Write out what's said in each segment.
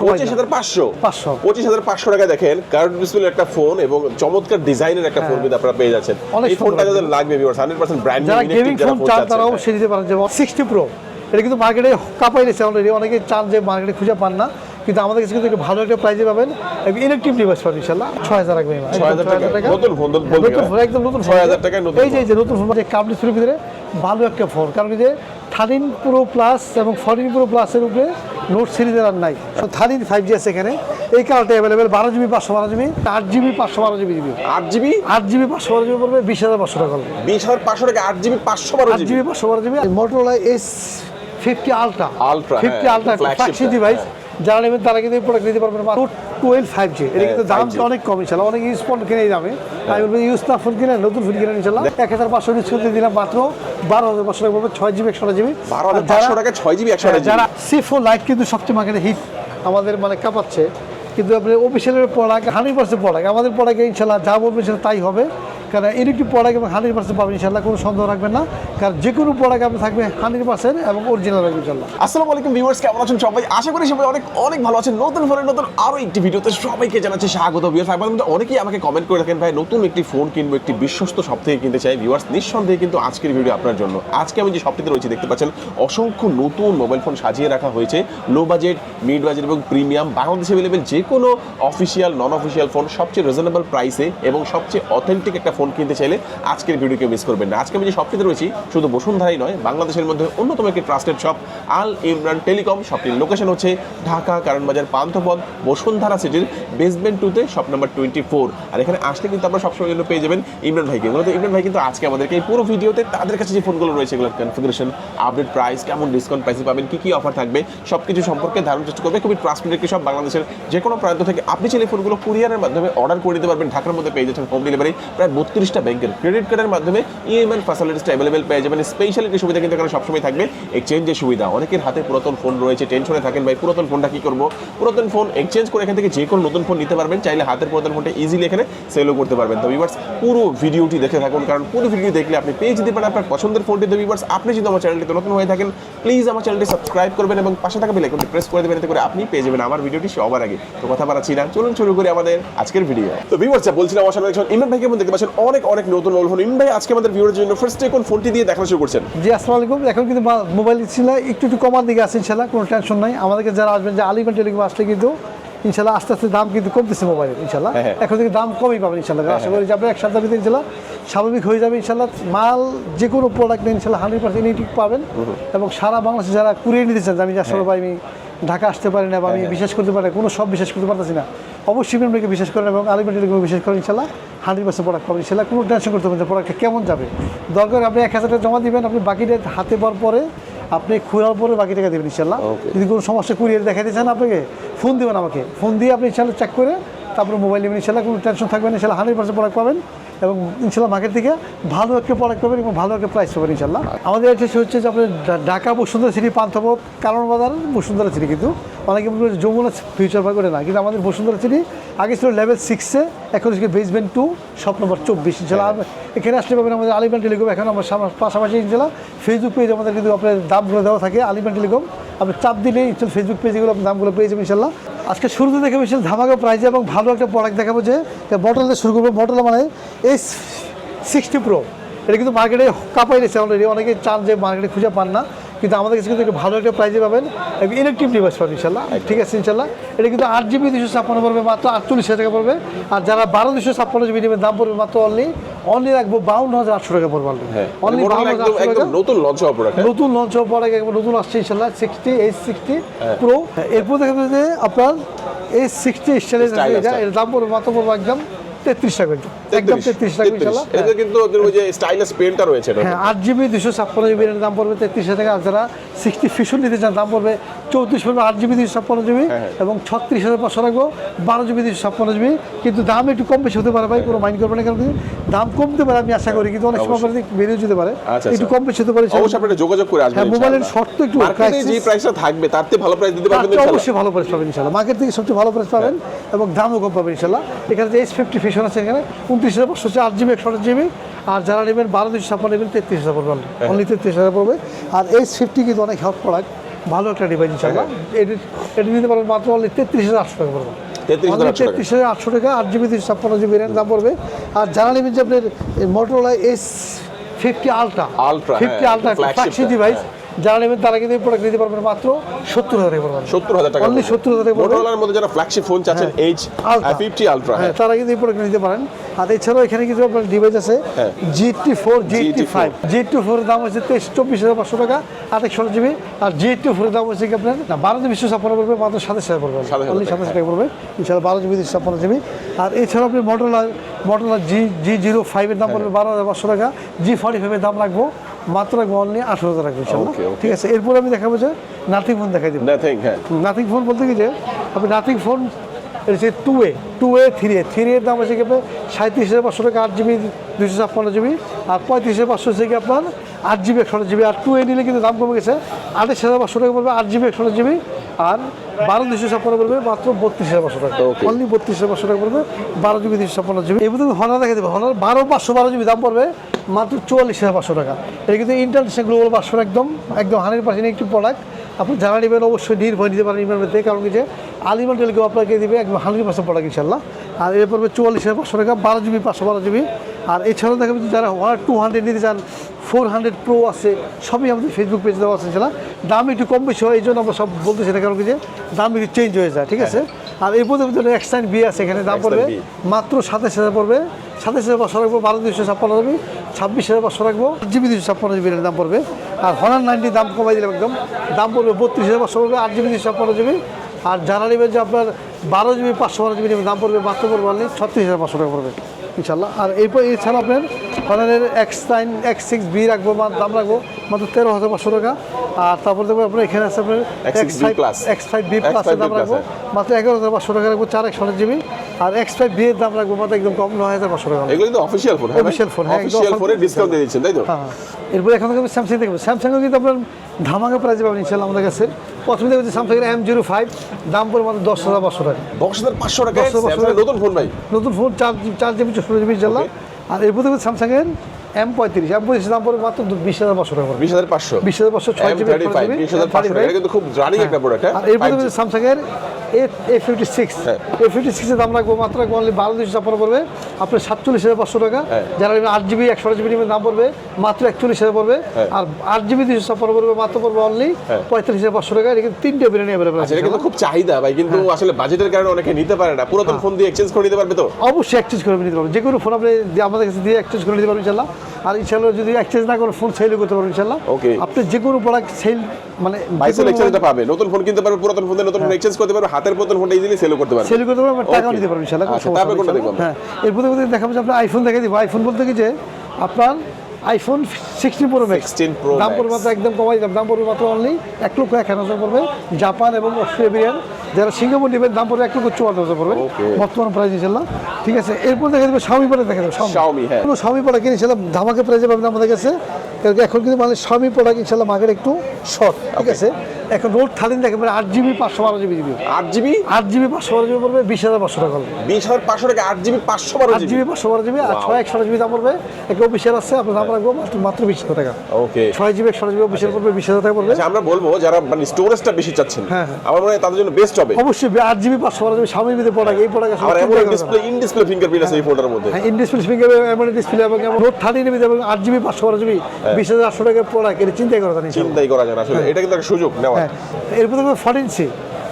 পঁচিশ হাজার পাঁচশো। পাঁচশো। পঁচিশ হাজার পাঁচশো টাকা দেখেন কার্ড ডিসপ্লে একটা ফোন এবং চমৎকার ডিজাইনের একটা ফোন কিন্তু আপনারা পেয়ে যাচ্ছেন। হ্যাঁ। এই ফোনটা যাদের লাগবে ভিউয়ার্স হান্ড্রেড পার্সেন্ট ব্র্যান্ড যারা গেমিং ফোন চান তারা অবশ্যই নিতে পারেন যেমন সিক্সটি প্রো এটা কিন্তু মার্কেটে কাপাই রয়েছে অলরেডি অনেকে চান যে মার্কেটে খুঁজে পান না কিন্তু আমাদের কাছে কিন্তু একটু ভালো একটা প্রাইজে পাবেন। ইলেকট্রিক ডিভাইস পাবেন ইনশাল্লাহ ছয় হাজার রাখবেন 6,000 টাকা। নতুন ফোন, নতুন ফোন একদম নতুন 6,000 টাকায় নতুন এই যে নতুন ফোন যে কাপ ডিসপ্লের ভিতরে ভালো একটা ফোন কারণ যে থার্টিন প্রো প্লাস এবং ফরিন প্রো প্লাসের উপরে নোট সিরিজের আর নাই। থার্টিন ফাইভ জি আছে এখানে। এই কালারটা অ্যাভেলেবেল বারো জিবি পাঁচশো বারো জিবি আট জিবি পাঁচশো বারো জিবি জিবি আট জিবি আট জিবি পাঁচশো বারো জিবি পড়বে বিশ হাজার পাঁচশো টাকা বিশ হাজার পাঁচশো টাকা আট জিবি পাঁচশো বারো আট জিবি পাঁচশো বারো GB Motorola S fifty ultra ultra fifty ultra flagship device. যারা নেবেন তারা কিন্তু এই প্রোডাক্ট নিতে পারবেন মাত্র টুয়েলভ ফাইভ জি এটা কিন্তু হ্যাঁ, দাম অনেক কম ইনশাল্লাহ অনেক ইউজ ফোন কিনে এই দামে। আমি বলব ইউজ না ফোন কিনে নতুন ফোন কিনে ইনশাল্লাহ এক হাজার পাঁচশো ডিসকাউন্ট দিলাম মাত্র। বারো হাজার পাঁচশো টাকা পড়বে ছয় জিবি একশো জিবি বারো হাজার পাঁচশো টাকা ছয় জিবি একশো হ্যাঁ, যারা সি ফোর লাইট কিন্তু সবচেয়ে মার্কেটে হিট আমাদের মানে কাঁপাচ্ছে। কিন্তু আপনি অফিসিয়ালের প্রোডাক্ট হান্ড্রেড পার্সেন্ট প্রোডাক্ট আমাদের প্রোডাক্টে ইনশাল্লাহ যা বলবেন সেটা তাই হবে। কারণ ইলেকট্রিক প্রোডাক্ট এবং হান্ড্রেড পার্সেন্ট পাবেন ইনশাল্লাহ কোনো সন্দেহ রাখবেন না। কারণ যে কোনো প্রোডাক্ট আপনি থাকবে হান্ড্রেড পার্সেন্ট এবং অরিজিনাল রাখবে ইনশাল্লাহ আসসালামু আলাইকুম ভিউয়ার্স কেমন আছেন সবাই? আশা করি সবাই অনেক অনেক ভালো আছেন। নতুন ফোনের নতুন আরও একটি ভিডিওতে সবাইকে জানাচ্ছি স্বাগত ভিউয়ার্স আপনাদের মধ্যে অনেকেই আমাকে কমেন্ট করে রাখেন ভাই, নতুন একটি ফোন কিনবো, একটি বিশ্বস্ত শপ থেকে কিনতে চাই। ভিউয়ার্স নিঃসন্দেহে কিন্তু আজকের ভিডিও আপনার জন্য। আজকে আমি যে শপটিতে রয়েছে, দেখতে পাচ্ছেন, অসংখ্য নতুন মোবাইল ফোন সাজিয়ে রাখা হয়েছে। লো বাজেট মিড বাজেট এবং প্রিমিয়াম বাংলাদেশে অ্যাভেলেবেল যে কোনো অফিসিয়াল নন অফিসিয়াল ফোন সবচেয়ে রিজনেবল প্রাইসে এবং সবচেয়ে অথেন্টিক একটা ফোন কিনতে চাইলে আজকের ভিডিওকে মিস করবেন না। আজকে আমি যে শপটিতে রয়েছি, শুধু বসুন্ধরাই নয়, বাংলাদেশের মধ্যে অন্যতম একটি trusted shop Al Imran telecom. শপটির location হচ্ছে ঢাকা, কারণবাজার, পান্থপথ, বসুন্ধরা সিটির বেসমেন্ট টুতে শপ নাম্বার টোয়েন্টি ফোর আর এখানে আসলে কিন্তু আপনারা সবসময় জন্য পেয়ে যাবেন ইমরান ভাইকে। মূলত ইমরান ভাই কিন্তু আজকে আমাদেরকে এই পুরো ভিডিওতে তাদের কাছে যে ফোনগুলো রয়েছে, এগুলোর কনফিগারেশন আপডেট প্রাইস কেমন ডিসকাউন্ট প্রাইসে পাবেন, কি কি অফার থাকবে সব কিছু সম্পর্কে ধারণ চেষ্টা করবে। খুবই ট্রাস্টেড একটি সব বাংলাদেশের যে কোনো প্রান্ত থেকে আপনি চাইলে ফোনগুলো কুরিয়ারের মাধ্যমে অর্ডার করে দিতে পারবেন। ঢাকার মধ্যে পেয়ে যাচ্ছেন হোম ডেলিভারি প্রায় বত্রিশটা ব্যাংকের ক্রেডিট কার্ডের মাধ্যমে ইএমআই ফ্যাসিলিটিসটা অ্যাভেলেবেল পেয়ে যাবেন। স্পেশাল একটি সুবিধা কিন্তু এখানে সবসময় থাকবে। এক্সচেঞ্জের সুবিধা। অনেকের হাতে পুরাতন ফোন রয়েছে টেনশনে থাকেন, ভাই, পুরাতন ফোনটা কি করব? পুরাতন ফোন এক্সচেঞ্জ করে এখান থেকে যে কোনো নতুন ফোন নিতে পারবেন। চাইলে হাতের পুরাতন ফোনটা ইজিলি এখানে সেলও করতে পারবেন। তো ভিউয়ার্স পুরো ভিডিওটি দেখে থাকুন। কারণ পুরো ভিডিও দেখলে আপনি পেয়ে যেতে পারেন আপনার পছন্দের ফোনটি তো ভিউয়ার্স আপনি যদি আমার চ্যানেলটিতে নতুন হয়ে থাকেন প্লিজ আমার চ্যানেলটি সাবস্ক্রাইব করবেন এবং পাশে থাকা বেল আইকনটি প্রেস করে দেবেন। এতে করে আপনি পেয়ে যাবেন আমার ভিডিওটি সবার আগে। তো কথা বাড়াচ্ছি না। চলুন শুরু করি আমাদের আজকের ভিডিও তো ভিউয়ার্স বলছিলাম আমার সামনে একজন ইমরান ভাইকে দেখতে পাচ্ছেন। অনেক অনেক নতুন মোবাইল ফোন ইমরান ভাই আজকে আমাদের ভিউয়ারের জন্য ফার্স্টে কোন ফোনটি দিয়ে দেখানো শুরু করছেন। জি আসসালামু আলাইকুম। এখন কিন্তু মোবাইল ছিল একটু একটু কমার দিকে আছে ইনশাল্লাহ কোনো টেনশন নাই। আমাদেরকে যারা আসবেন যে আলিগঞ্জ টেলিকম আসলে কিন্তু ইনশাল্লাহ আস্তে আস্তে দাম কিন্তু কমতেছে মোবাইলের ইনশাল্লাহ হ্যাঁ, হ্যাঁ। এখন থেকে দাম কমই পাবেন ইনশাল্লাহ আশা করি যে আপনার এক সপ্তাহের ভিতরে ইনশাল্লাহ স্বাভাবিক হয়ে যাবে ইনশাল্লাহ মাল যে কোনো প্রোডাক্ট ইনশাল্লাহ হান্ড্রেড পার্সেন্ট ইউনিক পাবেন। এবং সারা বাংলাদেশে যারা কুড়িয়ে নিতে চান আমি যে আসলে ভাই আমি ঢাকা আসতে পারি না বা আমি হ্যাঁ, বিশ্বাস করতে পারি কোনো সব বিশ্বাস করতে পারতেছি না। অবশ্যই আপনাকে বিশ্বাস করেন এবং আলিগঞ্জ টেলিকম বিশ্বাস করেন ইনশাল্লাহ হান্ড্রেড পার্সেন্ট প্রোডাক্ট পাবেন। ইনশাল্লাহ কোনো টেনশন করতে পারবেন যে প্রোডাক্টটা কেমন যাবে? দরকার আপনি এক হাজার টাকা জমা দিবেন আপনি বাকিটা হাতে পাওয়ার পরে আপনি খোলার পরে বাকি টাকা দেবেন ইনশাল্লাহ যদি কোনো সমস্যা কুরিয়ার দেখাতে চান আপনাকে ফোন দেবেন আমাকে। ফোন দিয়ে আপনি ইনশাল্লাহ চেক করে তারপরে মোবাইল নেবেন ইনশাল্লাহ কোনো টেনশন থাকবে না ইনশাল্লাহ হান্ড্রেড পার্সেন্ট প্রোডাক্ট পাবেন এবং ইনশাল্লাহ মার্কেট থেকে ভালো একটা প্রোডাক্ট পাবেন এবং ভালো একটা প্রাইস পাবেন ইনশাল্লাহ আমাদের অ্যাড্রেস হচ্ছে যে আপনার ঢা- ঢাকা বসুন্ধরা সিটি পান্থপথ কারণ বাজার বসুন্ধরা সিটি কিন্তু অনেকে মনে করে যমুনা ফিউচার পার্ক করে না কিন্তু আমাদের বসুন্ধরা সিটি আগে ছিল লেভেল সিক্সে এখন হচ্ছে বেসমেন্ট টু শপ নম্বর চব্বিশ। ইনশাল্লাহ আর এখানে আসলে পাবেন আমাদের আলিবান টেলিকম এখন আমার পাশাপাশি ইনশাল্লাহ ফেসবুক পেজ আমাদের কিন্তু আপনার দামগুলো দেওয়া থাকে আলিবান টেলিকম আপনি চাপ দিলে ইনশাল্লাহ ফেসবুক পেজগুলো আপনি দামগুলো পেয়ে যাবেন ইনশাল্লাহ। আজকে শুরুতে দেখাবো ইনশাল্লাহ ধামাকা প্রাইজে এবং ভালো একটা প্রোডাক্ট দেখাবো যে বটল দিয়ে শুরু করব। বটল মানে এস সিক্সটি প্রো এটা কিন্তু মার্কেটে কাপাই রয়েছে অলরেডি অনেকে চান যে মার্কেটে খুঁজে পান না। কিন্তু আমাদের কাছে কিন্তু একটু ভালো একটা প্রাইজে পাবেন। ইলেকট্রিক ডিভাইস পাবেন ইনশাল্লাহ ঠিক আছে ইনশাল্লাহ এটা কিন্তু আট জিবি দুশো ছাপ্পান্ন পড়বে মাত্র আটচল্লিশ হাজার টাকা পড়বে। আর যারা বারো দুশো ছাপ্পান্ন জিবি নেবেন দাম পড়বে মাত্র অনলি অনলি রাখব বাউন্ন হাজার আটশো টাকা পড়বে হ্যাঁ অনলি টাকা একদম নতুন লঞ্চ হওয়া প্রোডাক্ট নতুন লঞ্চ হওয়ার পরে একবার নতুন আসছে ইনশাল্লাহ সিক্সটি এইচ সিক্সটি হ্যাঁ। প্রো এরপর দেখা যাবে যে আপনার এইচ সিক্সটি স্টাইলের দাম পড়বে মাত্র পড়বে একদম তেত্রিশ টাকা একদম তেত্রিশ টাকা ইনশাল্লাহ। এটা কিন্তু ওই যে স্টাইলাস পেনটা রয়েছে হ্যাঁ আট জিবি দুশো ছাপ্পান্ন জিবি দাম পড়বে তেত্রিশ টাকা। আর যারা সিক্সটি ফিশন নিতে চান দাম পড়বে চৌত্রিশ পড়বে আট জিবি দুশো ছাপ্পান্ন জিবি। হ্যাঁ, হ্যাঁ। এবং ছত্রিশ হাজার পাঁচশো রাখব বারো জিবি দুশো ছাপ্পান্ন জিবি। কিন্তু দাম একটু কম বেশি হতে পারে ভাই কোনো মাইন্ড করবে না কারণ দাম কমতে পারে আমি আশা করি কিন্তু অনেক সময় যেতে পারে। আচ্ছা, একটু আচ্ছা। কম বেশি হতে পারে অবশ্যই আপনারা যোগাযোগ করে আসবেন হ্যাঁ, মোবাইলের শর্ত একটু যে প্রাইসটা থাকবে তার থেকে ভালো প্রাইস দিতে পারবেন অবশ্যই ভালো প্রাইস পাবেন মার্কেট থেকে সবচেয়ে ভালো প্রাইস পাবেন এবং দামও কম পাবেন ইনশাল্লাহ এখানে ফিফটি ফিশন আছে এখানে উনত্রিশ হাজার পাঁচশো আট জিবি একশো আট জিবি। আর যারা নেবেন বারো দুশো ছাপ্পান্ন নেবেন তেত্রিশ হাজার পড়বে। অনলি তেত্রিশ হাজার পড়বে। আর এইচ ফিফটি কিন্তু অনেক হেল্প প্রোডাক্ট ভালো একটা ডিভাইস ইনশাল্লাহ এটি এটি নিতে পারবেন মাত্র অনলি তেত্রিশ হাজার আটশো টাকা পড়বে। 33,800 তেত্রিশ হাজার আটশো টাকা আট জিবি দুশো ছাপ্পান্ন জিবি র্যাম দাম পড়বে। আর জানা নেবেন যে আপনার Motorola S fifty ultra Ultra, fifty হ্যাঁ, আলট্রা ফ্ল্যাগশিপ ডিভাইস হ্যাঁ। যারা নেবেন তারা কিন্তু এই প্রোডাক্ট নিতে পারবেন মাত্র সত্তর হাজার টাকা সত্তর হাজার টাকা Only 70,000 টাকা পড়বে। মধ্যে যারা ফ্ল্যাগশিপ ফোন চাচ্ছেন এইচ। ফিফটি আলট্রা হ্যাঁ তারা কিন্তু এই প্রোডাক্ট নিতে পারেন। আর এছাড়াও এখানে কিছু আপনার ডিভাইস আছে হ্যাঁ। জি টি ফোর জি টি GT4 ফাইভ জি টি ফোরের দাম হচ্ছে তেইশ চব্বিশ হাজার পাঁচশো টাকা আঠাশ ষোলো জিবি। আর জি টি ফোরের দাম হচ্ছে কি আপনার বারো জিবি ছাপ্পান্ন পড়বে মাত্র সাতাশ হাজার পড়বে। 27,000 অনলি সাতাশ টাকা পড়বে ইনশাল্লাহ বারো জিবি ছাপ্পান্ন জিবি। আর এছাড়াও আপনি মটোলা মটোলা জি জি জিরো ফাইভের দাম পড়বে বারো হাজার পাঁচশো টাকা জি ফর্টি ফাইভের দাম রাখব। মাত্র রাখব নিয়ে আঠারো হাজার রাখব ইনশাল্লাহ. ঠিক আছে এরপর আমি দেখাবো যে নাথিং ফোন দেখাই দেবো। নাথিং হ্যাঁ। নাথিং ফোন বলতে কি যে আপনি নাথিং ফোন হচ্ছে two A two A three A three এর দাম হচ্ছে কি আপনার সাঁত্রিশ হাজার পাঁচশো টাকা আট জিবি দুশো ছাপ্পান্ন জিবি আর পঁয়ত্রিশ হাজার পাঁচশো হচ্ছে কি আপনার আট জিবি একশো জিবি আর টু এ নিলে কিন্তু দাম কমে গেছে আঠাশ হাজার পাঁচশো টাকা পড়বে আট জিবি একশো জিবি আর বারো দুশো ছাপ্পান্ন পড়বে মাত্র বত্রিশ হাজার পাঁচশো টাকা. অনলি বত্রিশ হাজার পাঁচশো টাকা পড়বে বারো জিবি দুশো ছাপ্পান্ন জিবি। এই মধ্যে হনার দেখে দেবে। হনার বারো পাঁচশো বারো জিবি দাম পড়বে। মাত্র চুয়াল্লিশ হাজার পাঁচশো টাকা। এটা কিন্তু ইন্টারন্যাশনাল গ্লোবাল পাঁচশোর একদম একদম হান্ড্রেড পার্সেন্ট একটি প্রোডাক্ট আপনি যারা নেবেন অবশ্যই নির্ভয় নিতে পারেন থেকে কারণ কি যে আলিমান টেলকেও আপনাকে দিবে একদম হান্ড্রেড পার্সেন্ট প্রোডাক্ট ইনশাল্লাহ আর এর পড়বে চুয়াল্লিশ হাজার পাঁচশো টাকা বারো জিবি পাঁচশো বারো জিবি। আর এছাড়াও দেখা যাচ্ছে যারা ওয়ান টু হান্ড্রেড নিতে চান ফোর হান্ড্রেড প্রো আছে সবই আমাদের ফেসবুক পেজ দেওয়া আছে ইনশাল্লাহ দাম একটু কম বেশি হয় এই জন্য আমরা সব বলতেছি না কারণ কি যে দাম একটু চেঞ্জ হয়ে যায় ঠিক আছে? আর এর মধ্যে এক্সটাইন বি আছে এখানে দাম পড়বে মাত্র সাতাশ হাজার পড়বে। সাতাশ হাজার পাঁচশো রাখব, বারো দুশো ছাপ্পান্ন জিবি ছাব্বিশ হাজার পাঁচশো রাখব জিবি দুশো ছাপ্পান্ন জিবির দাম পড়বে। আর হনার নাইনটি দাম কমাই দিলাম একদম। দাম পড়বে বত্রিশ হাজার পাঁচশো পড়বে আট জিবি দুশো ছাপ্পান্ন জিবি আর যারা নেবেন যে আপনার বারো জিবি পাঁচশো বারো জিবি দাম পড়বে মাত্র পড়বে অনলি ছত্রিশ হাজার পাঁচশো টাকা পড়বে ইনশাল্লাহ আর এরপর এছাড়া আপনার হনারের X nine X six B রাখব দাম রাখব মাত্র তেরো হাজার পাঁচশো টাকা আর তারপর দেখব আপনার এখানে আছে আপনার X6B plus। X five B X5B প্লাসের দাম রাখব হ্যাঁ। মাত্র এগারো হাজার পাঁচশো টাকা রাখব চার একশো জিবি আর এক্স ফাইভ বি এর দাম রাখব মাত্র একদম কম নয় হাজার পাঁচশো টাকা এগুলো কিন্তু অফিসিয়াল ফোন হ্যাঁ Official phone, হ্যাঁ, অফিসিয়াল ফোনে ডিসকাউন্ট দিয়ে দিচ্ছেন তাই তো হ্যাঁ এরপর এখন থেকে স্যামসাং দেখব স্যামসাংও কিন্তু আপনার ধামাকা প্রাইজে পাবেন ইনশাল্লাহ আমাদের কাছে প্রথমে দেখব স্যামসাংয়ের এম জিরো ফাইভ দাম পড়ে মাত্র দশ হাজার পাঁচশো টাকা দশ হাজার পাঁচশো টাকা 10,500 Samsung এর নতুন ফোন ভাই নতুন ফোন চার চার জিবি চৌষট্টি জিবি ইনশাল্লাহ আর এরপর দেখব স্যামসাংয়ের এম পঁয়ত্রিশ এম পঁয়ত্রিশ দাম পড়বে মাত্র বিশ হাজার পাঁচশো টাকা বিশ হাজার পাঁচশো। বিশ হাজার পাঁচশো ছয় জিবি কিন্তু খুব রানিং একটা প্রোডাক্ট হ্যাঁ। আর এরপরে দেখব স্যামসাংয়ের A fifty six. A fifty সিক্সের দাম রাখব মাত্র অনলি বারো দুশো ছাপ্পান্ন পড়বে। আপনার সাতচল্লিশ হাজার পাঁচশো টাকা। হ্যাঁ। যারা আট জিবি একশো জিবি নেবেন দাম পড়বে। মাত্র একচল্লিশ হাজার পড়বে। হ্যাঁ। আর আট জিবি দুশো ছাপ্পান্ন পড়বে মাত্র পড়বে অনলি হ্যাঁ। পঁয়তাল্লিশ হাজার পাঁচশো টাকা। কিন্তু তিনটে বিরিয়ানি অ্যাভেলেবল আচ্ছা আছে কিন্তু খুব চাহিদা ভাই কিন্তু। আসলে বাজেটের কারণে অনেকে নিতে পারে না। পুরাতন ফোন দিয়ে এক্সচেঞ্জ করে নিতে পারবে তো? অবশ্যই এক্সচেঞ্জ করে নিতে পারবেন। যে কোনো ফোন আপনি আমাদের কাছে দিয়ে এক্সচেঞ্জ করে নিতে পারবেন ইনশাল্লাহ আর ইনশাল্লাহ যদি এক্সচেঞ্জ না করে ফোন সেলও করতে পারবেন ইনশাল্লাহ. আপনি যে কোনো প্রোডাক্ট সেল মানে বাইসেল এক্সচেঞ্জটা পাবে। নতুন ফোন কিনতে পারবে পুরাতন ফোন দিয়ে নতুন ফোন এক্সচেঞ্জ করতে পারবে। হাতের পুরাতন ফোনটা ইজিলি সেল করতে পারবে। সেল করতে পারবেন টাকাও Okay. নিতে পারবেন ইনশাল্লাহ কোনো আচ্ছা, তারপরে কোনটা দেখব ইনশাল্লাহ। আমরা? হ্যাঁ এরপরে দেখাবো যে আপনার আইফোন দেখে দিব। আইফোন বলতে কি যে আপনার iPhone sixteen pro max 16 Pro দাম পড়বে মাত্র একদম কমাই দিলাম। দাম পড়বে মাত্র অনলি এক লক্ষ এক হাজার পড়বে। জাপান এবং অস্ট্রেলিয়ান যারা সিঙ্গাপুর নেবেন দাম পড়বে এক লক্ষ চুয়ান্ন হাজার পড়বে। বর্তমান প্রাইস ইনশাল্লাহ ঠিক আছে এরপর দেখা দেবে স্বামী পরে দেখা দেবে Xiaomi, হ্যাঁ। কোনো স্বামী প্রোডাক্ট ইনশাল্লাহ ধামাকে প্রাইজে পাবেন আমাদের কাছে। কারণ এখন কিন্তু মানে স্বামী প্রোডাক্ট ইনশাল্লাহ মার্কেট একটু শর্ট ঠিক আছে এখন রোড থার্টিন দেখে আট জিবি পাঁচশো বারো জিবি দিবি। আট জিবি? আট জিবি পাঁচশো বারো জিবি পড়বে বিশ হাজার পাঁচশো টাকা বিশ হাজার পাঁচশো টাকা আট জিবি পাঁচশো বারো আট জিবি? জিবি পাঁচশো বারো জিবি আর ছয় একশো জিবি দাম পড়বে। একটা আছে আপনার দাম রাখব মাত্র বিশ হাজার টাকা। ওকে ছয় জিবি একশো জিবি পড়বে বিশ হাজার টাকা পড়বে। আচ্ছা আমরা বলব যারা মানে স্টোরেজটা বেশি চাচ্ছেন হ্যাঁ, হ্যাঁ। আমার মনে হয় তাদের জন্য বেস্ট হবে। অবশ্যই আট জিবি পাঁচশো বারো জিবি প্রোডাক্ট এই প্রোডাক্ট এমন ডিসপ্লে ইন ডিসপ্লে ফিঙ্গারপ্রিন্ট আছে এই ফোনটার মধ্যে। হ্যাঁ ইনডিসপ্লে স্পিকার এমন ডিসপ্লে এবং নোট এবং আট জিবি পাঁচশো বারো জিবি বিশ হাজার আটশো টাকার প্রোডাক্ট এটা চিন্তাই করা জানি চিন্তাই করা যায় না আসলে এটা কিন্তু একটা সুযোগ নেওয়া হ্যাঁ এরপর forensic foreign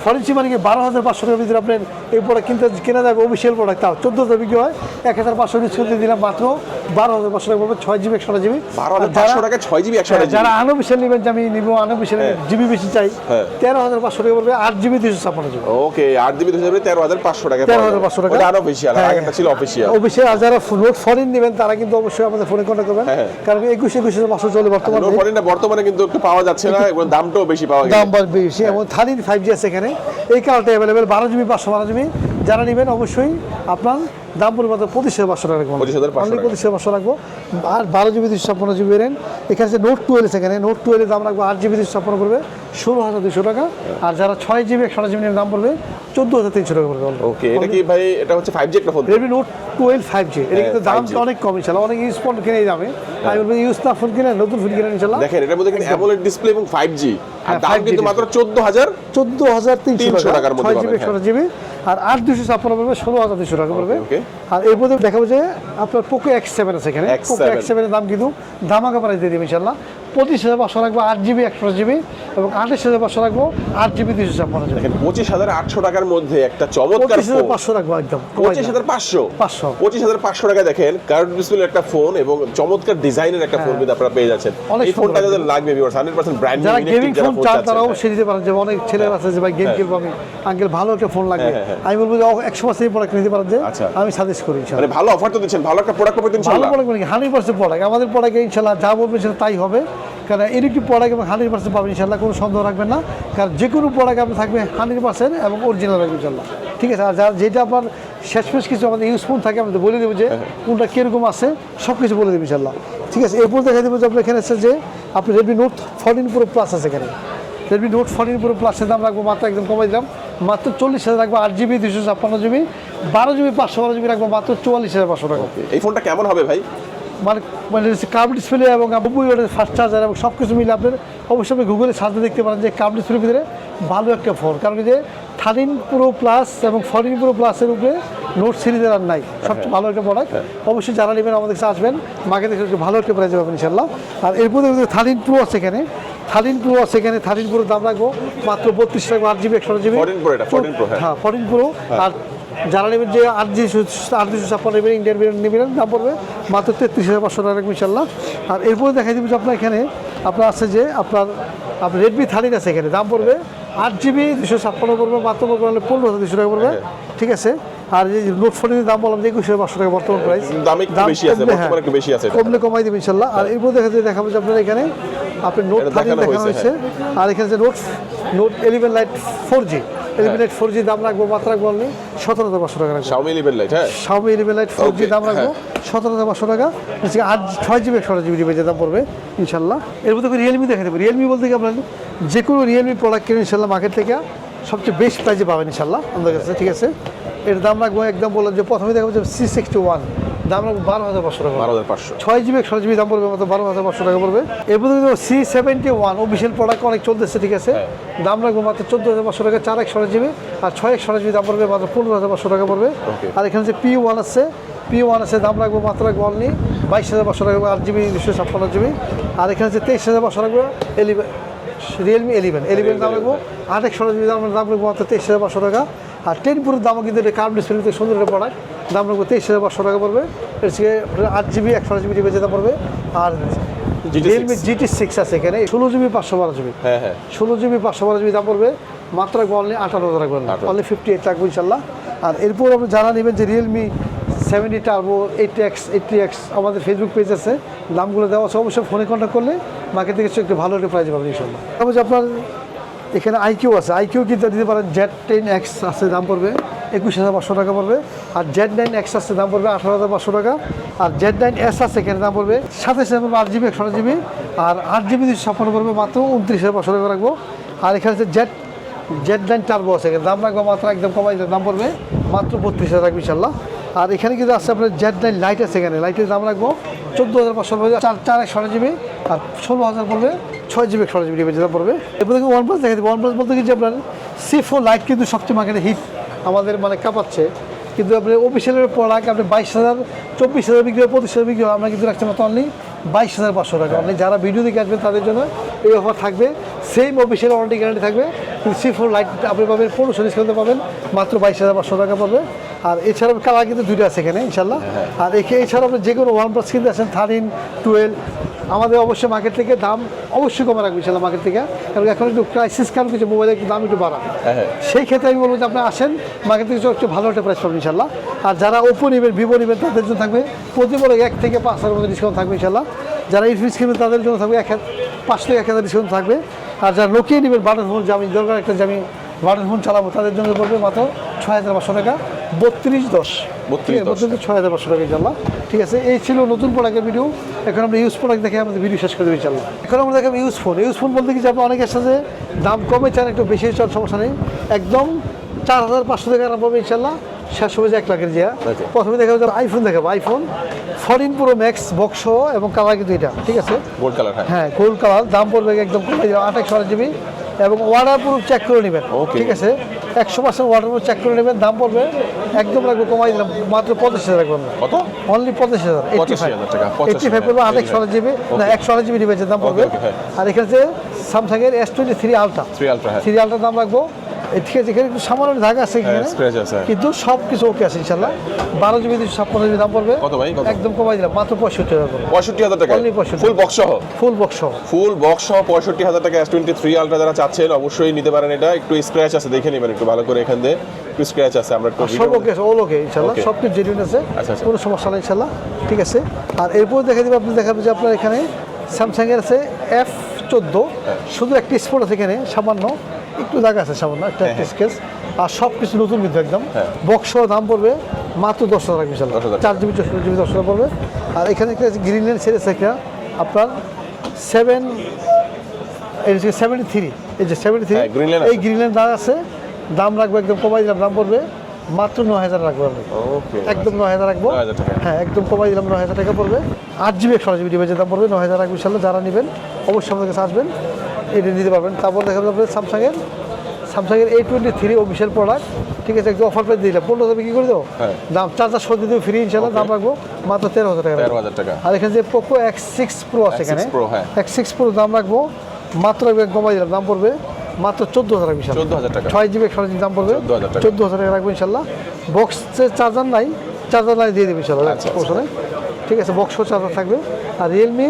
C foreign C মানে কি বারো হাজার পাঁচশো টাকার ভিতরে আপনার এই প্রোডাক্ট কিনতে কেনা যাবে অফিসিয়াল প্রোডাক্ট তাও চোদ্দ হাজার বিক্রি হয় এক হাজার পাঁচশো ডিসকাউন্ট দিলাম মাত্র বারো হাজার পাঁচশো টাকা পড়বে ছয় জিবি একশো জিবি। টাকা ছয় জিবি একশো হ্যাঁ, যারা আনঅফিসিয়াল নেবেন যে আমি নিবো আনঅফিসিয়াল জিবি বেশি চাই হ্যাঁ। তেরো হাজার পাঁচশো টাকা পড়বে আট জিবি দুশো ছাপ্পান্ন জিবি। ওকে আট জিবি দুশো তেরো হাজার পাঁচশো টাকা তেরো হাজার পাঁচশো টাকা। আনঅফিসিয়াল হ্যাঁ, আগেরটা ছিল অফিসিয়াল অফিসিয়াল আর যারা নোট ফরেন নেবেন তারা কিন্তু অবশ্যই আমাদের ফোনে কন্ট্যাক্ট করবেন। হ্যাঁ। কারণ একুশ একুশ পাঁচশো চলে বর্তমানে। নোট ফোনটা বর্তমানে কিন্তু একটু পাওয়া যাচ্ছে না এবং দামটাও বেশি পাওয়া দাম বেশি এবং থার্টিন ফাইভ জি আছে এখানে। এই কালারটা অ্যাভেলেবেল বারো জিবি পাঁচশো বারো জিবি যারা নেবেন অবশ্যই আপনার দাম পড়বে মাত্র পঁচিশ হাজার পাঁচশো টাকা রাখব। 25,500 পঁচিশ হাজার পাঁচশো রাখব। আর বারো জিবি দুশো ছাপ্পান্ন জিবি রেন এখানে যে নোট টুয়েলভ সেখানে নোট টুয়েলভের দাম রাখব আট জিবি দুশো ছাপ্পান্ন করবে ষোলো হাজার দুশো টাকা। আর যারা ছয় জিবি একশো জিবি দাম পড়বে চোদ্দ হাজার তিনশো টাকা পড়বে ওকে এটা কি ভাই এটা হচ্ছে ফাইভ জি একটা phone Redmi note twelve five G এটা কিন্তু দাম অনেক কম ইনশাল্লাহ অনেক ইউজ ফোন কিনে এই দামে। আমি বলব ইউজ না ফোন কিনে নতুন ফোন কিনে ইনশাল্লাহ দেখেন এটার মধ্যে কিন্তু অ্যামোলেড ডিসপ্লে এবং ফাইভ জি আর হ্যাঁ, দাম কিন্তু মাত্র চোদ্দ হাজার চোদ্দ হাজার তিনশো 300 টাকা। টাকার মধ্যে ছয় জিবি একশো জিবি। আর আট দুশো ছাপ্পান্ন পড়বে ষোলো হাজার দুশো টাকা পড়বে। আর এরপরে দেখাবো যে আপনার পোকো এক্স সেভেন আছে এখানে। X7 পোকো এক্স সেভেনের দাম কিন্তু ধামাকা প্রাইস দিয়ে দেবে ইনশাল্লাহ পঁচিশ হাজার পাঁচশো রাখব আট জিবি একশো জিবি এবং আঠাশ হাজার পাঁচশো রাখব আট জিবি দুশো ছাপ্পান্ন দেখেন পঁচিশ হাজার আটশো টাকার মধ্যে একটা চমৎকার পঁচিশ হাজার পাঁচশো রাখব একদম পঁচিশ হাজার পাঁচশো? 500 পঁচিশ হাজার পাঁচশো টাকা দেখেন কার্ড ডিসপ্লে একটা ফোন এবং চমৎকার ডিজাইনের একটা ফোন কিন্তু আপনারা পেয়ে যাচ্ছেন। হ্যাঁ। এই ফোনটা যাদের লাগবে ভিউয়ার্স হান্ড্রেড পার্সেন্ট ব্র্যান্ড যারা গেমিং ফোন চান তারা হ্যাঁ। অবশ্যই নিতে পারেন যে অনেক ছেলেরা আছে যে ভাই গেম খেলব আমি আঙ্কেল ভালো একটা ফোন লাগবে। হ্যাঁ, হ্যাঁ, আমি বলব যে একশো পার্সেন্ট প্রোডাক্ট নিতে পারেন যে আচ্ছা। আমি সাজেস্ট করি। মানে ভালো অফার তো দিচ্ছেন ভালো একটা প্রোডাক্ট পাবেন ভালো প্রোডাক্ট মানে হান্ড্রেড পার্সেন্ট প্রোডাক্ট আমাদের প্রোডাক্টে ইনশাল্লাহ যা বলবেন সেটা তাই হবে। কারণ ইলেকট্রিক প্রোডাক্ট এবং হান্ড্রেড পার্সেন্ট পাবেন ইনশাল্লাহ কোনো সন্দেহ রাখবেন না। কারণ যে কোনো প্রোডাক্ট আপনি থাকবে হান্ড্রেড পার্সেন্ট এবং অরিজিনাল রাখবে ইনশাল্লাহ ঠিক আছে? আর যার যেটা আপনার শেষমেশ কিছু আমাদের ইউজফুল থাকে আমাদের বলে দেবো যে কোনটা কীরকম আছে সব কিছু বলে দেবো ইনশাল্লাহ ঠিক আছে? এরপর দেখা দেবো যে আপনার এখানে আছে যে আপনি রেডমি নোট ফোরটিন পুরো প্লাস আছে এখানে। রেডমি নোট ফোরটিন পুরো প্লাসের দাম রাখব মাত্র একদম কমাই দিলাম। মাত্র চল্লিশ হাজার রাখব, আট জিবি দুশো ছাপ্পান্ন জিবি বারো জিবি পাঁচশো বারো জিবি রাখব, মাত্র চুয়াল্লিশ হাজার পাঁচশো টাকা। এই ফোনটা কেমন হবে ভাই? মানে মানে কার্ভ ডিসপ্লে এবং ফাস্ট চার্জার এবং সব কিছু মিলে আপনার অবশ্যই আপনি গুগলে সার্চে দেখতে পারেন যে কার্ভ ডিসপ্লের ভিতরে ভালো একটা ফোন কারণ যে থার্টিন প্রো প্লাস এবং ফোরটিন প্রো প্লাসের উপরে নোট সিরিজের আর নাই। সবচেয়ে ভালো একটা প্রোডাক্ট অবশ্যই যারা নেবেন আমাদের কাছে আসবেন। মাকে দেখে একটু ভালো একটা প্রাইজে পাবেন ইনশাল্লাহ আর এরপরে থার্টিন প্রো আছে এখানে। থার্টিন প্রো আছে এখানে। থার্টিন প্রোর দাম রাখব মাত্র বত্রিশ টাকা আট জিবি একশো জিবি 14 Pro এটা, 14 Pro, হ্যাঁ। হ্যাঁ ফোরটিন প্রো আর যারা নেবেন যে আট দুশো আট দুশো ছাপ্পান্ন নেবেন ইন্ডিয়ান নেবেন দাম পড়বে মাত্র তেত্রিশ হাজার পাঁচশো টাকা ইনশাল্লাহ। আর এরপরে দেখা যাবে যে আপনার এখানে আপনার আছে যে আপনার আপনার রেডমি থার্টিন আছে এখানে দাম পড়বে আট জিবি দুশো ছাপ্পান্ন পড়বে মাত্র পনেরো হাজার দুশো টাকা পড়বে ঠিক আছে? আর এই নোট ফোনের দাম বললাম যে একুশ পাঁচশো টাকা বর্তমান প্রাইস দাম একটু বেশি আছে, বর্তমানে একটু বেশি আছে কমলে কমাই দেবে ইনশাল্লাহ। আর এরপর দেখা যায় দেখাবো যে আপনার এখানে আপনার নোট থার্টিন দেখানো হয়েছে, হয়েছে। আর এখানে যে note note eleven lite four G eleven lite four G দাম রাখব মাত্র রাখব অনলি সতেরো হাজার পাঁচশো টাকা রাখব। 11 Lite হ্যাঁ। Xiaomi eleven lite four G দাম রাখব সতেরো হাজার পাঁচশো টাকা। আট ছয় জিবি একশো জিবি জিবি দাম পড়বে ইনশাল্লাহ। এর মধ্যে রিয়েলমি দেখা দেবো রিয়েলমি বলতে কি আপনার যে কোনো রিয়েলমি প্রোডাক্ট কিনে ইনশাল্লাহ মার্কেট থেকে সবচেয়ে বেস্ট প্রাইজে পাবেন ইনশাল্লাহ। আমাদের কাছে ঠিক আছে? এর দাম রাখব একদম বললাম যে প্রথমে দেখাবো যে সি সিক্সটি ওয়ান দাম রাখব বারো হাজার পাঁচশো টাকা। বারো হাজার পাঁচশো। ছয় জিবি একশো জিবি দাম পড়বে মাত্র বারো হাজার পাঁচশো টাকা পড়বে। এরপর C seventy one official product অনেক চলতেছে ঠিক আছে? দাম রাখব মাত্র চোদ্দ হাজার পাঁচশো টাকা চার একশো জিবি আর ছয় একশো জিবি দাম পড়বে মাত্র পনেরো হাজার পাঁচশো টাকা পড়বে। আর এখানে যে পি ওয়ান আছে পি ওয়ান আছে দাম রাখব মাত্র রাখব অনলি বাইশ হাজার পাঁচশো টাকা আট জিবি দুশো ছাপ্পান্ন জিবি আর এখানে যে তেইশ হাজার পাঁচশো রাখব এলিভেন রিয়েলমি এলিভেন এলিভেন দাম রাখব আট একশো জিবি দাম দাম রাখব মাত্র তেইশ হাজার পাঁচশো টাকা। আর টেন পুরোর দামও কিন্তু এটা কার্ভ ডিসপ্লে সুন্দর একটা প্রোডাক্ট দাম রাখব তেইশ হাজার পাঁচশো টাকা পড়বে। এর থেকে আট জিবি একশো জিবি জিবি যেটা পড়বে। আর GT6 রিয়েলমি জিটি সিক্স আছে এখানে। ষোলো জিবি পাঁচশো বারো জিবি হ্যাঁ হ্যাঁ। ষোলো জিবি পাঁচশো বারো জিবি দাম পড়বে। মাত্র অনলি আঠারো হাজার রাখবেন 18,000 অনলি ফিফটি এইট রাখব ইনশাল্লাহ। আর এরপর আপনি জানা নেবেন যে Realme seventy turbo eighty X eighty X আমাদের ফেসবুক পেজ আছে। দামগুলো দেওয়া আছে। অবশ্যই ফোনে কন্ট্যাক্ট করলে মার্কেট থেকে একটু ভালো একটা প্রাইজ পাবেন ইনশাল্লাহ। তারপর আপনার এখানে আইকিউ আছে। আইকিউ কিন্তু দিতে পারেন জেড টেন এক্স আছে, দাম পড়বে একুশ হাজার পাঁচশো টাকা পড়বে। আর জেড নাইন এক্স আছে, দাম পড়বে আঠারো হাজার পাঁচশো টাকা। আর জেড নাইন এস আছে, এখানে দাম পড়বে সাতাশ হাজার আট জিবি একশো জিবি আর আট জিবি দুশো ছাপ্পান্ন পড়বে, মাত্র উনত্রিশ হাজার পাঁচশো টাকা রাখব। আর এখানে আছে জেড জেড নাইন টার্বো আছে, এখানে দাম রাখব, মাত্র একদম কমাই দাম পড়বে মাত্র বত্রিশ হাজার রাখব ইনশাল্লাহ আর এখানে কিন্তু আছে আপনার জেড নাইন লাইট আছে, এখানে। লাইটের দাম রাখব, চোদ্দ হাজার পাঁচশো চার চার, একশো জিবি আর ষোলো হাজার পড়বে ছয় জিবি একশো জিবি যেটা পড়বে। এরপর থেকে ওয়ান প্লাস দেখা দেবো ওয়ান প্লাস বলতে কি যে আপনার সি ফোর লাইট কিন্তু সবচেয়ে মার্কেটে হিট আমাদের মানে কাঁপাচ্ছে। কিন্তু আপনি অফিসিয়ালের প্রোডাক্ট আপনি বাইশ হাজার চব্বিশ হাজার বিক্রি হয় পঁচিশ হাজার বিক্রি হয় আমরা কিন্তু রাখছি মাত্র অনলি বাইশ হাজার পাঁচশো টাকা। অনলি যারা ভিডিও দেখে আসবেন তাদের জন্য এই অফার থাকবে। সেম অফিসিয়াল ওয়ারেন্টি গ্যারান্টি থাকবে। কিন্তু সি ফোর লাইট আপনি পাবেন পনেরোশো ডিসকাউন্টে পাবেন মাত্র বাইশ হাজার পাঁচশো টাকা পাবে আর এছাড়াও কালার কিন্তু দুইটা আছে এখানে ইনশাল্লাহ আর এখে এছাড়াও আপনি যে কোনো ওয়ান প্লাস কিনতে আসেন থার্টিন টুয়েলভ আমাদের অবশ্যই মার্কেট থেকে দাম অবশ্যই কমে রাখবে ইনশাল্লাহ মার্কেট থেকে। কারণ এখন একটু ক্রাইসিস কারণ কিছু মোবাইলের একটু দাম একটু বাড়া হ্যাঁ। সেই ক্ষেত্রে আমি বলব যে আপনি আসেন মার্কেট থেকে একটু ভালো একটা প্রাইস পাবেন ইনশাল্লাহ। আর যারা ওপো নেবেন ভিভো নেবেন তাদের জন্য থাকবে প্রতি বড় এক থেকে পাঁচ হাজার মধ্যে ডিসকাউন্ট থাকবে ইনশাল্লাহ। যারা ইনফিনিক্স কিনবেন তাদের জন্য থাকবে এক হাজার- পাঁচ থেকে এক হাজার ডিসকাউন্ট থাকবে। আর যারা নোকিয়া নেবেন বাটন ফোন যে আমি দরকার একটা যে আমি বাটন ফোন চালাবো তাদের জন্য পড়বে মাত্র ছয় হাজার পাঁচশো টাকা। বত্রিশ দশ। 32 দশ। বত্রিশ ছয় হাজার পাঁচশো টাকা ইনশাল্লাহ ঠিক আছে এই ছিল নতুন প্রোডাক্টের ভিডিও এখন আমরা ইউজ প্রোডাক্ট দেখে আমাদের ভিডিও শেষ করে দেবো ইনশাল্লাহ এখন আমরা দেখাবো ইউজ ফোন ইউজ ফোন বলতে কি যে আপনি অনেকের সাথে দাম কমে চান একটু বেশি চান সমস্যা নেই। একদম চার হাজার পাঁচশো টাকা আরাম পাবে ইনশাল্লাহ শেষ হবে যে এক লাখের জিয়া। প্রথমে দেখাবো আইফোন দেখাবো। IPhone fourteen pro max box এবং কালার কিন্তু এটা। ঠিক আছে? গোল্ড কালার হ্যাঁ। হ্যাঁ গোল্ড কালার দাম পড়বে একদম কমে যাবে আঠাশ জিবি। এবং ওয়াটার প্রুফ চেক করে নেবেন. ঠিক আছে? একশো পার্সেন্ট ওয়াটার চেক করে নেবেন দাম পড়বে একদম লাগবে কমাই দিলাম মাত্র পঁচিশ হাজার রাখবেন কত? অনলি পঁচিশ হাজার এইটটি ফাইভ 85,000 টাকা, একশো ফাইভ পড়বে আঠাশ জিবি না. একশো আট জিবি ডিভাইসের দাম পড়বে। হ্যাঁ। আর এখানে যে স্যামসাংয়ের S twenty three ultra three ultra three আলট্রার দাম রাখব এর থেকে যেখানে একটু সামান্য ধাগ আছে হ্যাঁ, এখানে। আছে। কিন্তু সব কিছু ওকে আছে ইনশাল্লাহ বারো জিবি দুশো ছাপ্পান্ন জিবি দাম পড়বে। কত ভাই, একদম কমাই দিলাম মাত্র পঁয়ষট্টি হাজার পঁয়ষট্টি হাজার টাকা Only 65 ফুল বক্স সহ? ফুল বক্স সহ। ফুল বক্স সহ পঁয়ষট্টি হাজার টাকা এস টোয়েন্টি থ্রি আলট্রা যারা চাচ্ছেন অবশ্যই নিতে পারেন এটা। একটু স্ক্র্যাচ আছে দেখে নেবেন একটু ভালো করে এখান দিয়ে। একটু স্ক্র্যাচ আছে আমরা একটু সব ওকে অল ওকে ইনশাল্লাহ সব কিছু জেনুইন আছে আচ্ছা, আচ্ছা। কোনো সমস্যা নেই ইনশাল্লাহ ঠিক আছে? আর এরপর দেখা দেবে আপনি দেখাবেন যে আপনার এখানে স্যামসাংয়ের আছে এফ চোদ্দ। হ্যাঁ। শুধু একটি স্পোর্ট আছে এখানে সামান্য। একটু জায়গা আছে সামান্য একটা একটা স্কেচ আর সব কিছু নতুন কিন্তু একদম। হ্যাঁ। বক্স দাম পড়বে মাত্র দশ হাজার টাকা 10,000 চার জিবি চৌষট্টি জিবি দশ হাজার পড়বে। আর এখানে একটা গ্রিনল্যান্ড সিরিজ একটা আপনার সেভেন সেভেন্টি থ্রি এই যে সেভেন্টি থ্রি হ্যাঁ, এই গ্রিনল্যান্ড দাম আছে। দাম রাখব একদম কমাই দিলাম দাম পড়বে মাত্র নয় হাজার রাখব আমি একদম নয় হাজার রাখব। হ্যাঁ একদম কমাই দিলাম নয় হাজার টাকা পড়বে। আট জিবি একশো জিবি ডিভাইসের দাম পড়বে নয় হাজার রাখব ইনশাল্লাহ যারা নেবেন অবশ্যই আমাদের কাছে আসবেন। এটা নিতে পারবেন। তারপর দেখা যাবে স্যামসাংয়ের স্যামসাংয়ের এই টোয়েন্টি থ্রি অফিসিয়াল প্রোডাক্ট ঠিক আছে একদম অফার প্রাইস দিলাম। পনেরো হাজার কি করে দেবো? হ্যাঁ। দাম চার্জার সহ দিয়ে ফ্রি ইনশাল্লাহ। দাম রাখব মাত্র তেরো হাজার টাকা। 13,000 টাকা। আর এখানে যে পোকো এক্স সিক্স প্রো আছে এখানে। এক্স সিক্স প্রো দাম রাখব মাত্র কমাই দিলাম। দাম পড়বে মাত্র চোদ্দ হাজার রাখব ইনশাল্লাহ। 14,000 টাকা। ছয় জিবি একশো দাম পড়বে। 14,000 টাকা। চোদ্দ হাজার টাকা রাখব ইনশাল্লাহ। বক্সে চার্জার নাই। চার্জার নাই দিয়ে দেবে ইনশাল্লাহ। আচ্ছা, সমস্যা ঠিক আছে বক্সও চার্জার থাকবে। আর রিয়েলমি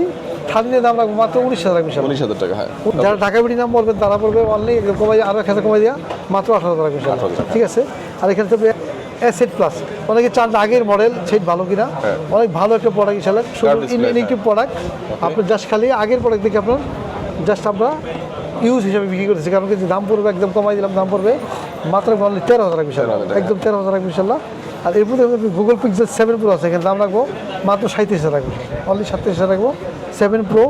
থার্টিনের দাম রাখব মাত্র উনিশ হাজার রাখব ইনশাল্লাহ উনিশ হাজার টাকা হ্যাঁ। যারা ঢাকা বিডি নাম বলবেন তারা বলবে অনলি কমাই আরও হাজার কমাই দেওয়া মাত্র আঠারো হাজার রাখব ইনশাল্লাহ। 18,000 ঠিক আছে? আর এখানে থাকবে অ্যাসেট প্লাস অনেকে চান আগের মডেল সেট ভালো কিনা। হ্যাঁ। অনেক ভালো একটা প্রোডাক্ট ইনশাল্লাহ শুধু ইনএক্টিভ প্রোডাক্ট আপনি জাস্ট খালি আগের প্রোডাক্ট দেখে আপনার জাস্ট আমরা ইউজ হিসাবে বিক্রি করতেছি। কারণ কিন্তু দাম পড়বে একদম কমাই দিলাম দাম পড়বে। মাত্র অনলি তেরো হাজার রাখব ইনশাল্লাহ 13,000 টাকা। একদম তেরো হাজার রাখব ইনশাল্লাহ আর এরপর গুগল পিক্সেল সেভেন প্রো আছে এখানে দাম রাখব মাত্র সাঁত্রিশ হাজার রাখব অনলি সাতত্রিশ হাজার রাখব। সেভেন প্রো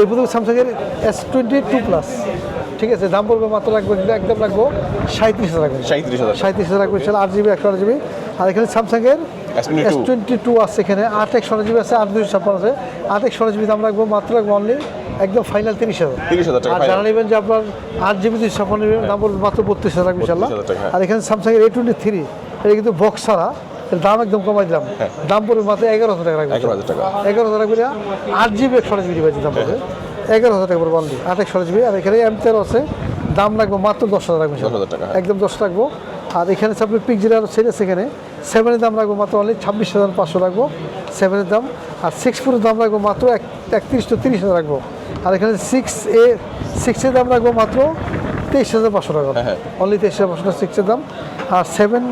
এরপর স্যামসাংয়ের এস টোয়েন্টি টু প্লাস ঠিক আছে দাম পড়বে মাত্র রাখব একদম রাখব সাঁত্রিশ হাজার রাখব 37,000 সাঁত্রিশ হাজার রাখব ইনশাল্লাহ আট জিবি একশো আট জিবি আর এখানে স্যামসাংয়ের এস টোয়েন্টি টু আছে এখানে আট একশো জিবি আছে আট দুশো ছাপ্পান্ন আছে। আট একশো জিবি দাম রাখব মাত্র রাখব অনলি একদম ফাইনাল তিরিশ হাজার। 30,000 টাকা আর। যারা নেবেন যে আপনার আট জিবি দুশো ছাপ্পান্ন নেবেন দাম পড়বে মাত্র বত্রিশ হাজার রাখব ইনশাল্লাহ 32,000। আর এখানে স্যামসাংয়ের এ টোয়েন্টি থ্রি এটা কিন্তু বক্স ছাড়া দাম একদম কমাই দিলাম। হ্যাঁ। দাম পড়বে মাত্র এগারো হাজার টাকা রাখব। 11,000 টাকা। এগারো হাজার টাকা করে আট জিবি একশো জিবি ডিভাইসের দাম পড়বে এগারো হাজার টাকা পড়বে অনলি আট একশো জিবি। আর এখানে এম তেরো আছে। দাম রাখব মাত্র দশ হাজার রাখব 10,000 টাকা, হ্যাঁ। একদম দশ রাখব। আর এখানে আপনি পিক জিরো সেট আছে এখানে। সেভেনের দাম রাখব মাত্র অনলি ছাব্বিশ হাজার পাঁচশো রাখব। সেভেনের দাম। আর সিক্স ফোরের দাম রাখব মাত্র এক একত্রিশ তো তিরিশ হাজার রাখব। আর এখানে সিক্স এ সিক্সের দাম রাখব মাত্র তেইশ হাজার পাঁচশো টাকা। হ্যাঁ, হ্যাঁ। অনলি তেইশ হাজার পাঁচশো টাকা সিক্সের দাম। আর সেভেন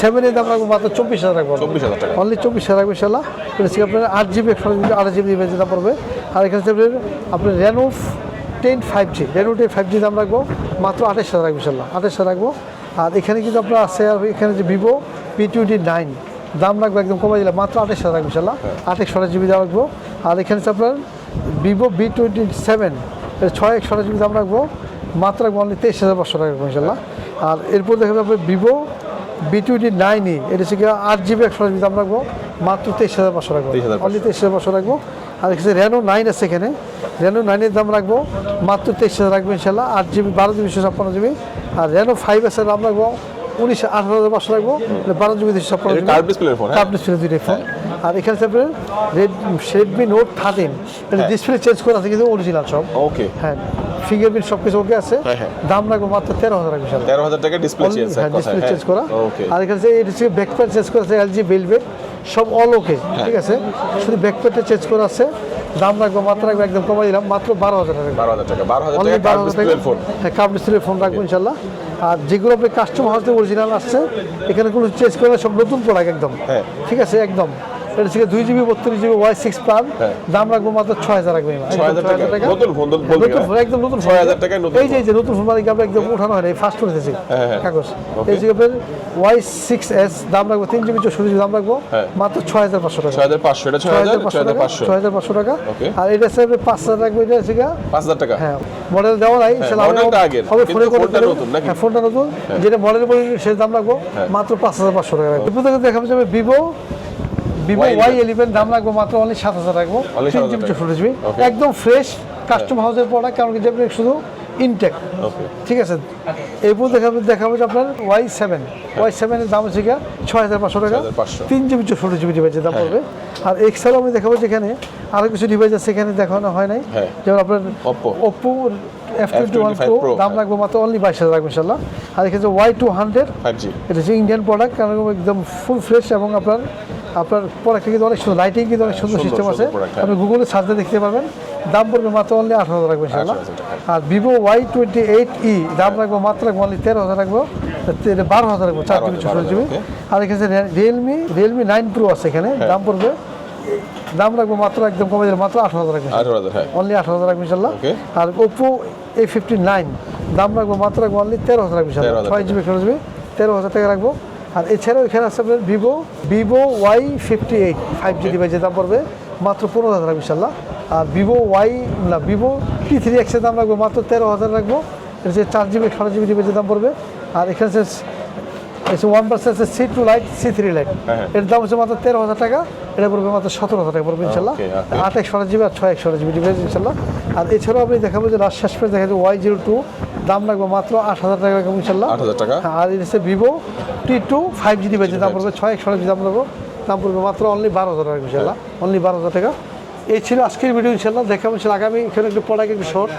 সেভেনের দাম রাখব মাত্র চব্বিশ হাজার রাখব। 24,000 টাকা। অনলি চব্বিশ হাজার রাখব ইনশাল্লাহ এটা হচ্ছে আপনার আট জিবি একশো আট জিবি দাম পড়বে। আর এখানে হচ্ছে আপনার আপনার Reno ten five G Reno ten five G দাম রাখব মাত্র আঠাশ হাজার রাখব ইনশাল্লাহ আঠাশ হাজার রাখব। আর এখানে কিন্তু আপনার আছে আর এখানে যে ভিভো পি টোয়েন্টি নাইন দাম রাখব একদম কমে দিলাম মাত্র আঠাশ হাজার রাখব ইনশাল্লাহ আঠাশ আঠাশ জিবি দাম রাখব। আর এখানে হচ্ছে আপনার ভিভো বি টোয়েন্টি সেভেন ছয় একশো জিবি দাম রাখব। মাত্র রাখব অনলি তেইশ হাজার পাঁচশো টাকা রাখব ইনশাল্লাহ আর এরপর দেখা যাবে Vivo V twenty nine E এটা হচ্ছে আট জিবি একশো দাম রাখব মাত্র তেইশ হাজার পাঁচশো রাখব। অনলি তেইশ হাজার পাঁচশো রাখব। আর এখানে রেনো নাইন আছে এখানে। রেনো নাইনের দাম রাখব মাত্র তেইশ হাজার রাখব ইনশাল্লাহ আট জিবি বারো জিবি ছাপ্পান্ন জিবি আর রেনো ফাইভ আছে দাম রাখব উনিশ আঠারো হাজার পাঁচশো রাখব বারো জিবি দুশো ছাপ্পান্ন? ডিসপ্লে দুইটাই ফোন আর এখানে আপনার red Redmi note thirteen display change করা আছে কিন্তু অরিজিনাল সব। ওকে হ্যাঁ। ফিঙ্গারপ্রিন্ট সব কিছু ওকে আছে। হ্যাঁ, হ্যাঁ। দাম রাখব মাত্র তেরো হাজার ইনশাল্লাহ তেরো হাজার টাকা ডিসপ্লে চেঞ্জ হ্যাঁ ডিসপ্লে চেঞ্জ করা। আর এখানে এটা হচ্ছে ব্যাকপ্যাড চেঞ্জ করা আছে এলজি বেলভেট সব অল ওকে হ্যাঁ। ঠিক আছে? শুধু ব্যাকপ্যাডটা চেঞ্জ করা আছে। দাম রাখব মাত্র রাখব একদম কমাই দিলাম মাত্র বারো হাজার টাকা। বারো হাজার টাকা বারো হাজার টাকা বারো হাজার টাকা। হ্যাঁ কাপ ডিসপ্লে ফোন রাখব ইনশাল্লাহ। আর যেগুলো আপনি কাস্টমার হাউসে অরিজিনাল আসছে এখানে কোনো চেঞ্জ করে সব নতুন প্রোডাক্ট একদম। হ্যাঁ। ঠিক আছে একদম। এটা হচ্ছে দুই জিবি বত্রিশ জিবি ওয়াই সিক্স প্লান। হ্যাঁ। দাম রাখব মাত্র ছয় হাজার রাখব টাকা। নতুন ফোন নতুন ফোন একদম নতুন ছয় হাজার নতুন এই যে যে নতুন ফোন মানে আমরা একদম উঠানো হয় ফার্স্ট উঠেছি হ্যাঁ, হ্যাঁ। কাগজ। এই যে আপনার ওয়াই সিক্স এস দাম রাখব তিন জিবি চৌষট্টি জিবি দাম রাখব। মাত্র ছয় হাজার পাঁচশো টাকা। ছয় হাজার পাঁচশো এটা ছয় হাজার পাঁচশো ছয় হাজার পাঁচশো। টাকা। আর এটা আপনার পাঁচ হাজার রাখব এটা হচ্ছে পাঁচ হাজার টাকা। হ্যাঁ মডেল দেওয়া নাই সেটা হবে ফোনে ফোনটা নতুন হ্যাঁ ফোনটা নতুন। যেটা মডেল বলি সে দাম রাখব। মাত্র পাঁচ হাজার পাঁচশো টাকা রাখব। দেখাবো যাবে ভিভো ভিভো ওয়াই ইলেভেন দাম রাখব মাত্র অনলি সাত হাজার রাখব। তিন 7,000 জিবি টাকা। চৌষট্টি জিবি একদম ফ্রেশ কাস্টম হাউসের প্রোডাক্ট কারণ কি শুধু ইনটেক ঠিক আছে? এরপর দেখাবো দেখাবো যে আপনার ওয়াই সেভেন ওয়াই সেভেনের দাম হচ্ছে গিয়া ছয় হাজার পাঁচশো টাকা। 6,500 তিন জিবি চৌষট্টি জিবি ডিভাইসের দাম পড়বে। আর এক্সেলও আমি দেখাবো যেখানে আরও কিছু ডিভাইস আছে সেখানে দেখানো হয় নাই। হ্যাঁ। যেমন আপনার Oppo। Oppo F twenty one pro দাম হ্যাঁ। রাখব মাত্র অনলি বাইশ হাজার রাখব ইনশাল্লাহ আর এখানে ওয়াই টু হান্ড্রেড এটা হচ্ছে ইন্ডিয়ান প্রোডাক্ট কারণ একদম ফুল ফ্রেশ এবং আপনার আপনার প্রোডাক্টটা কিন্তু অনেক সুন্দর লাইটিং কিন্তু অনেক সুন্দর সিস্টেম আছে। হ্যাঁ। আপনি গুগলে সার্চে দেখতে পারবেন। দাম পড়বে মাত্র অনলি আঠারো হাজার রাখব ইনশাল্লাহ আর Vivo Y twenty eight E দাম রাখব মাত্র রাখব অনলি তেরো হাজার রাখব। বারো হাজার রাখব চার জিবি 12,000, চৌষট্টি জিবি। আর এখানে রিয়েলমি রিয়েলমি নাইন প্রো আছে এখানে হ্যাঁ। দাম পড়বে। দাম রাখব মাত্র একদম কমে যাবে মাত্র আঠারো হাজার রাখব হ্যাঁ। অনলি আঠারো হাজার রাখব ইনশাল্লাহ আর ওপো এ ফিফটি নাইন দাম রাখব মাত্র রাখব অনলি তেরো হাজার রাখব ইনশাল্লাহ 13,000 ছয় জিবি খেলে জিবি তেরো হাজার টাকা রাখব। আর এছাড়াও এখানে আছে আপনার Vivo Vivo Y fifty eight five G ডিভাইসের দাম পড়বে মাত্র পনেরো হাজার ইনশাল্লাহ আর ভিভো ওয়াই না ভিভো টি থ্রি এক্সের দাম রাখব মাত্র তেরো হাজার রাখব। এটা হচ্ছে চার জিবি ষোলো জিবি ডিভাইসের দাম পড়বে। আর এখানে হচ্ছে one percent C two lite C three lite. এর দাম হচ্ছে মাত্র তেরো হাজার টাকা। এটা পড়বে মাত্র সতেরো হাজার টাকা পড়বে ইনশাল্লাহ. আট একশো জিবি আর ছয় এক একশো জিবি ডিভাইস ইনশাল্লাহ আর এছাড়াও আপনি দেখাবো যে লাস্ট শেষ পেয়ে দেখা যাবে ওয়াই জিরো টু দাম রাখব মাত্র আট হাজার টাকা রাখব ইনশাল্লাহ। 8,000 টাকা। হ্যাঁ, আর এটা হচ্ছে Vivo T two five G ডিভাইসের দাম পড়বে ছয় একশো দাম রাখব দাম পড়বে মাত্র অনলি বারো হাজার টাকা ইনশাল্লাহ। অনলি বারো হাজার টাকা। এই ছিল আজকের ভিডিও ইনশাল্লাহ দেখাবো ইনশাল্লাহ আগামী এখানে একটু প্রোডাক্ট একটু শর্ট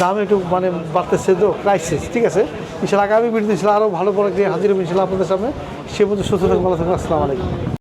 দাম একটু মানে বাড়তেছে তো ক্রাইসিস ঠিক আছে? ইনশাল্লাহ আগামী ভিডিও ইনশাল্লাহ আরও ভালো প্রোডাক্ট দিয়ে হাজির হবে ইনশাল্লাহ আপনাদের সামনে। সে পর্যন্ত সুস্থ থাকবেন ভালো থাকবেন আসসালামু আলাইকুম।